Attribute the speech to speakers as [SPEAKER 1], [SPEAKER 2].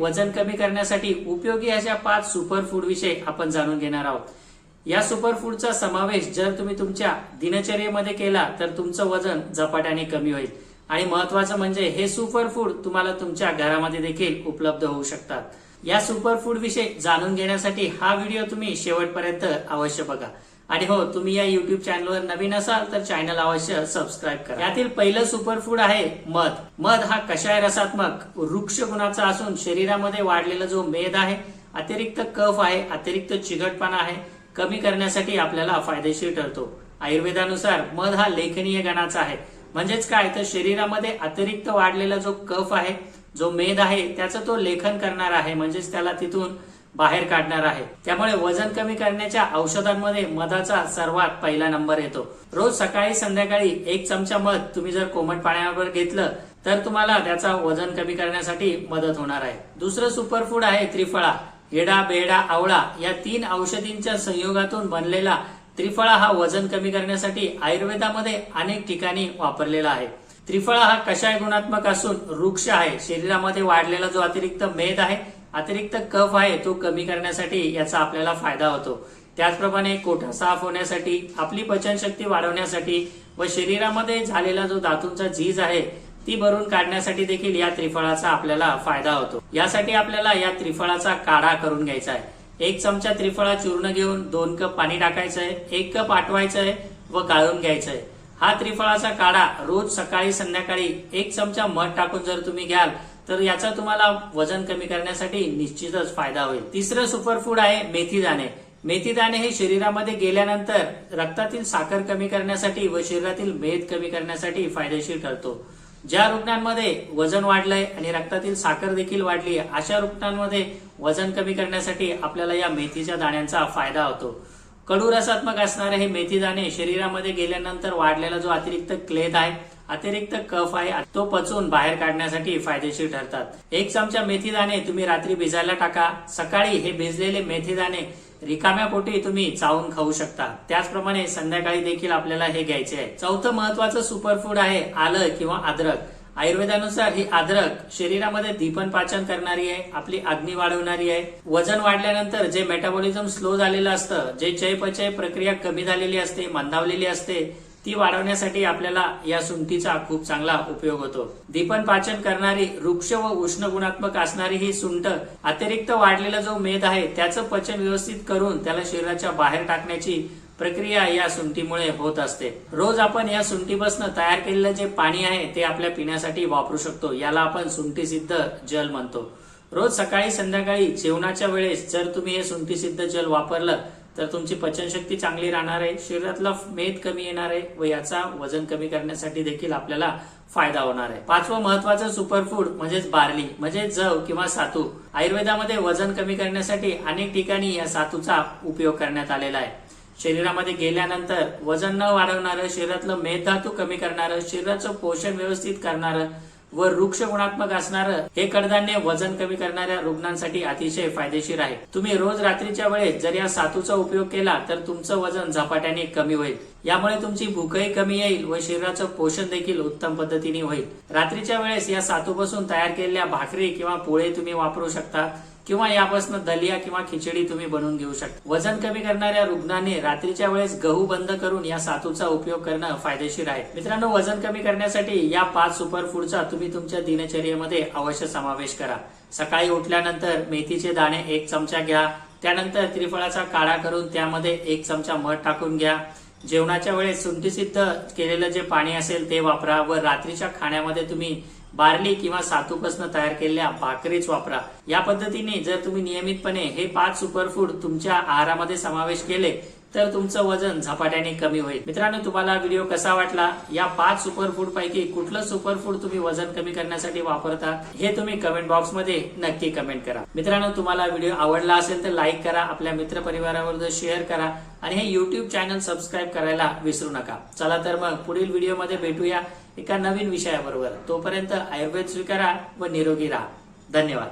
[SPEAKER 1] वजन कमी करण्यासाठी उपयोगी अशा पाच सुपर फूड विषयी आपण जाणून घेणार आहोत. या सुपर फूडचा समावेश जर तुम्ही तुमच्या दिनचर्येमध्ये केला तर तुमचं वजन झपाट्याने कमी होईल. आणि महत्वाचं म्हणजे हे सुपर फूड तुम्हाला तुमच्या घरामध्ये देखील उपलब्ध होऊ शकतात. या सुपर फूड विषयी जाणून घेण्यासाठी हा व्हिडिओ तुम्ही शेवटपर्यंत अवश्य बघा. आणि हो तुम्ही या युट्यूब चॅनलवर नवीन असाल तर चॅनल अवश्य सबस्क्राईब करा. यातील पहिलं सुपरफूड आहे मध. मध हा कषाय रसात्मक वृक्ष गुणाचा असून शरीरामध्ये वाढलेला जो मेद आहे अतिरिक्त कफ आहे अतिरिक्त चिकटपणा आहे कमी करण्यासाठी आपल्याला फायदेशीर ठरतो. आयुर्वेदानुसार मध हा लेखनीय गणाचा आहे. म्हणजेच काय? तर शरीरामध्ये अतिरिक्त वाढलेला जो कफ आहे जो मेद आहे त्याचं तो लेखन करणार आहे. म्हणजेच त्याला तिथून बाहेर काढणार आहे. त्यामुळे वजन कमी करण्याच्या औषधांमध्ये मधाचा सर्वात पहिला नंबर येतो. रोज सकाळी संध्याकाळी एक चमचा मध तुम्ही जर कोमट पाण्यावर घेतलं तर तुम्हाला त्याचा वजन कमी करण्यासाठी मदत होणार आहे. दुसरं सुपरफूड आहे त्रिफळा. येडा बेडा आवळा या तीन औषधींच्या संयोगातून बनलेला त्रिफळा हा वजन कमी करण्यासाठी आयुर्वेदामध्ये अनेक ठिकाणी वापरलेला आहे. त्रिफळा हा कशाय गुणात्मक असून वृक्ष आहे. शरीरामध्ये वाढलेला जो अतिरिक्त मेद आहे अतिरिक्त कफ आहे तो कमी करण्यासाठी याचा आपल्याला फायदा होतो. त्याचप्रमाणे कोठा साफ होण्यासाठी आपली पचनशक्ती वाढवण्यासाठी व शरीरामध्ये झालेला जो धातूंचा झीज आहे ती भरून काढण्यासाठी देखील या त्रिफळाचा आपल्याला फायदा होतो. यासाठी आपल्याला या त्रिफळाचा काढा करून घ्यायचा आहे. एक चमचा त्रिफळा चूर्ण घेऊन दोन कप पाणी टाकायचं आहे एक कप आटवायचं आहे व गाळून घ्यायचं आहे. हा त्रिफळाचा काढा रोज सकाळी संध्याकाळी एक चमचा मध टाकून जर तुम्ही घ्याल तर याचा तुम्हाला वजन कमी करण्यासाठी निश्चितच फायदा होईल. तिसरं सुपरफूड आहे मेथी दाणे मेथी दाणे हे शरीरामध्ये गेल्यानंतर रक्तातील साखर कमी करण्यासाठी व शरीरातील मेद कमी करण्यासाठी फायदेशीर ठरतो. ज्या रुग्णांमध्ये वजन वाढलंय आणि रक्तातील साखर देखील वाढली आहे अशा रुग्णांमध्ये वजन कमी करण्यासाठी आपल्याला या मेथीच्या दाण्यांचा फायदा होतो. कडू रसात्मक असणारे हे मेथीदाणे शरीरामध्ये गेल्यानंतर वाढलेला जो अतिरिक्त क्लेद आहे अतिरिक्त कफ आहे तो पचवून बाहेर काढण्यासाठी फायदेशीर ठरतात. एक चमचा मेथीदाणे तुम्ही रात्री भिजायला टाका. सकाळी हे भिजलेले मेथीदाणे रिकाम्या पोटी तुम्ही चावून खाऊ शकता. त्याचप्रमाणे संध्याकाळी देखील आपल्याला हे घ्यायचे आहे. चौथं महत्वाचं सुपर फूड आहे आलं किंवा अद्रक. आयुर्वेदानुसार ही अद्रक शरीरामध्ये दीपन पाचन करणारी आहे आपली अग्नी वाढवणारी आहे. वजन वाढल्यानंतर जे मेटाबॉलिझम स्लो झालेलं असतं जे चयपचय प्रक्रिया कमी झालेली असते मंदावलेली असते ती वाढवण्यासाठी आपल्याला या सुंठीचा खूप चांगला उपयोग होतो. दीपन पाचन करणारी वृक्ष व उष्ण गुणात्मक असणारी ही सुंठ अतिरिक्त वाढलेला जो मेद आहे त्याचं पचन व्यवस्थित करून त्याला शरीराच्या बाहेर टाकण्याची प्रक्रिया या सुंठीमुळे होत असते. रोज आपण या सुंठीपासून तयार केलेलं जे पाणी आहे ते आपल्या पिण्यासाठी वापरू शकतो. याला आपण सुंठी सिद्ध जल म्हणतो. रोज सकाळी संध्याकाळी जेवणाच्या वेळेस जर तुम्ही हे सुंठी सिद्ध जल वापरलं तर तुमची पचनशक्ती चांगली राहणार आहे शरीरातला मेद कमी येणार आहे व याचा वजन कमी करण्यासाठी देखील आपल्याला फायदा होणार आहे. पाचवं महत्वाचं सुपरफूड म्हणजेच बार्ली म्हणजे जव किंवा सातू. आयुर्वेदामध्ये वजन कमी करण्यासाठी अनेक ठिकाणी या सातूचा उपयोग करण्यात आलेला आहे. शरीरामध्ये गेल्यानंतर वजन न वाढवणारं शरीरातलं मेधातू कमी करणारं शरीराचं पोषण व्यवस्थित करणारं व वृक्ष गुणात्मक असणारं हे कडधान्य वजन कमी करणाऱ्या रुग्णांसाठी अतिशय फायदेशीर आहे. तुम्ही रोज रात्रीच्या वेळेस जर या सातूचा उपयोग केला तर तुमचं वजन झपाट्याने कमी होईल. यामुळे तुमची भूकही कमी येईल व शरीराचं पोषण देखील उत्तम पद्धतीने होईल. रात्रीच्या वेळेस या सातूपासून तयार केलेल्या भाकरी किंवा पोळे तुम्ही वापरू शकता. किंवा यापासून दलिया किंवा खिचडी तुम्ही बनवून घेऊ शकता. वजन कमी करणाऱ्या रुग्णाने रात्रीच्या वेळेस गहू बंद करून या सातूचा उपयोग करणं फायदेशीर आहे. मित्रांनो वजन कमी करण्यासाठी या पाच सुपर फूडचा तुम्ही तुमच्या दिनचर्येमध्ये अवश्य समावेश करा. सकाळी उठल्यानंतर मेथीचे दाणे एक चमचा घ्या. त्यानंतर त्रिफळाचा काढा करून त्यामध्ये एक चमचा मध टाकून घ्या. जेवणाच्या वेळेस सुंठीसिद्ध केलेलं जे पाणी असेल ते वापरा व रात्रीच्या खाण्यामध्ये तुम्ही बार्ली किंवा सातूपासून तयार केलेल्या भाकरीच वापरा. या पद्धतीने जर तुम्ही नियमितपणे हे पाच सुपरफूड तुमच्या आहारामध्ये समावेश केले तर तुमचं वजन झपाट्याने कमी होईल. मित्रांनो तुम्हाला व्हिडिओ कसा वाटला? या पाच सुपरफूड पैकी कुठलं सुपरफूड तुम्ही वजन कमी करण्यासाठी वापरता हे तुम्ही कमेंट बॉक्समध्ये नक्की कमेंट करा. मित्रांनो तुम्हाला व्हिडिओ आवडला असेल तर लाईक करा आपल्या मित्र परिवारावर शेअर करा आणि हे युट्यूब चॅनल सबस्क्राईब करायला विसरू नका. चला तर मग पुढील व्हिडिओमध्ये भेटूया एका नवीन विषयाबरोबर. तोपर्यंत आयुर्वेद स्वीकारा व निरोगी राहा. धन्यवाद.